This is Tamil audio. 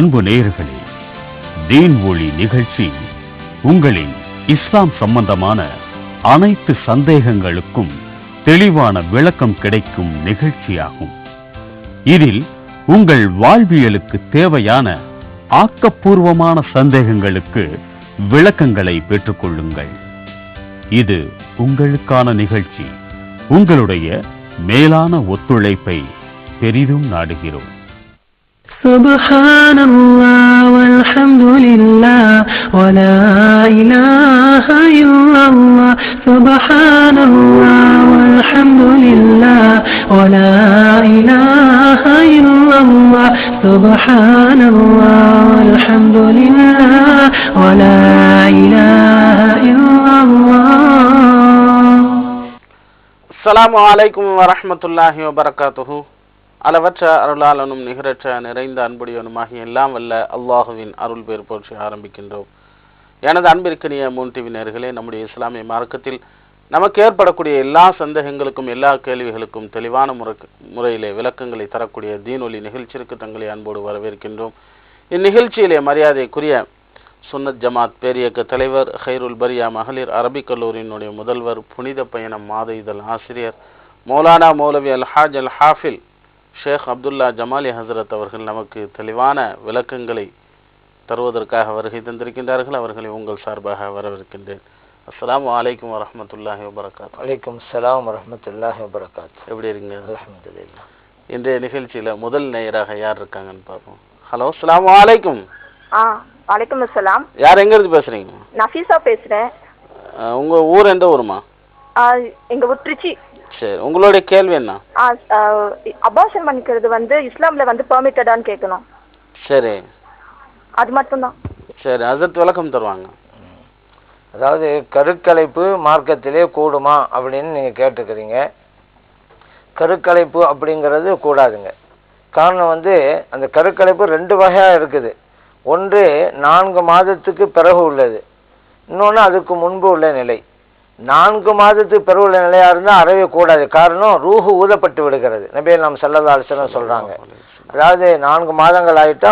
அன்பு நேயர்களே தீன் ஒளி நிகழ்ச்சி உங்களின் இஸ்லாம் சம்பந்தமான அனைத்து சந்தேகங்களுக்கும் தெளிவான விளக்கம் கிடைக்கும் நிகழ்ச்சியாகும். இதில் உங்கள் வாழ்வியலுக்கு தேவையான ஆக்கப்பூர்வமான சந்தேகங்களுக்கு விளக்கங்களை பெற்றுக்கொள்ளுங்கள் இது உங்களுக்கான நிகழ்ச்சி. உங்களுடைய மேலான ஒத்துழைப்பை பெரிதும் நாடுகிறோம். سبحان الله والحمد لله ولا إله إلا الله. سبحان الله والحمد لله ولا إله إلا الله. سبحان الله والحمد لله ولا إله إلا الله. السلام عليكم ورحمة الله وبركاته. அளவற்ற அருளாளனும் நிகரற்ற நிறைந்த அன்புடையவனுமாகிய எல்லாம் வல்ல அல்லாஹுவின் அருள் பேர் போற்றி ஆரம்பிக்கின்றோம். எனது அன்பிற்கினிய மூன் டிவி நேர்களே நம்முடைய இஸ்லாமிய மார்க்கத்தில் நமக்கு ஏற்படக்கூடிய எல்லா சந்தேகங்களுக்கும் எல்லா கேள்விகளுக்கும் தெளிவான முறை முறையிலே விளக்கங்களை தரக்கூடிய தீனொலி நிகழ்ச்சிக்கு தங்களை அன்போடு வரவேற்கின்றோம். இந்நிகழ்ச்சியிலே மரியாதைக்குரிய சுன்னத் ஜமாத் பேரியக்க தலைவர் ஹைருல் பரியா மகளிர் அரபிக் கல்லூரியினுடைய முதல்வர் புனித பயணம் மாத இதழ் ஆசிரியர் மௌலானா மௌலவி அல்ஹாஜ் அல் ஹாஃபில் ஷேக் அப்துல்லா ஜமாலி ஹசரத் அவர்கள் நமக்கு தெளிவான விளக்கங்களை தருவதற்காக வருகை தந்திருக்கின்றார்கள். அவர்களை உங்கள் சார்பாக வரவேற்கின்றேன். அஸ்ஸலாமு அலைக்கும் வரஹ்மத்துல்லாஹி வபரகாத். வலைக்கும் சலாம் வரமத்துல்லாஹி வபரகாத். எப்படி இருக்கீங்க? அல்ஹம்துலில்லாஹ். இன்றைய நிகழ்ச்சியில முதல் நேயராக யார் இருக்காங்கன்னு பார்ப்போம். ஹலோ அஸ்ஸலாமு அலைக்கும். ஆ வலைக்கம் அஸ்ஸலாம். யார் எங்க இருந்து பேசுறீங்க? நஃபீஸா பேசுகிறேன் அஹ் உங்க ஊர் எந்த ஊருமா? எங்கள் ஊர் திருச்சி. சரி உங்களுடைய கேள்வி என்ன? ஆ அபாஷன் பண்ணிக்கிறது வந்து இஸ்லாமில் வந்து பெர்மிட்டடான்னு கேட்கணும். சரி. அது மட்டும்தான். சரி அதற்கு விளக்கம் தருவாங்க. அதாவது கருக்கலைப்பு மார்க்கத்திலே கூடுமா அப்படின்னு நீங்கள் கேட்டுக்கிறீங்க. கருக்கலைப்பு அப்படிங்கிறது கூடாதுங்க. காரணம் வந்து அந்த கருக்கலைப்பு ரெண்டு வகையாக இருக்குது. ஒன்று நான்கு மாதத்துக்கு பிறகு உள்ளது. இன்னொன்று அதுக்கு முன்பு உள்ள நிலை. நான்கு மாதத்துக்கு பிறகு நிலையாக இருந்தால் அறவே கூடாது. காரணம் ரூஹு ஊதப்பட்டு விடுகிறது. நபிகள் நாம் சல்லல்லா அலிஸ்லாம் சொல்கிறாங்க அதாவது நான்கு மாதங்கள் ஆயிட்டா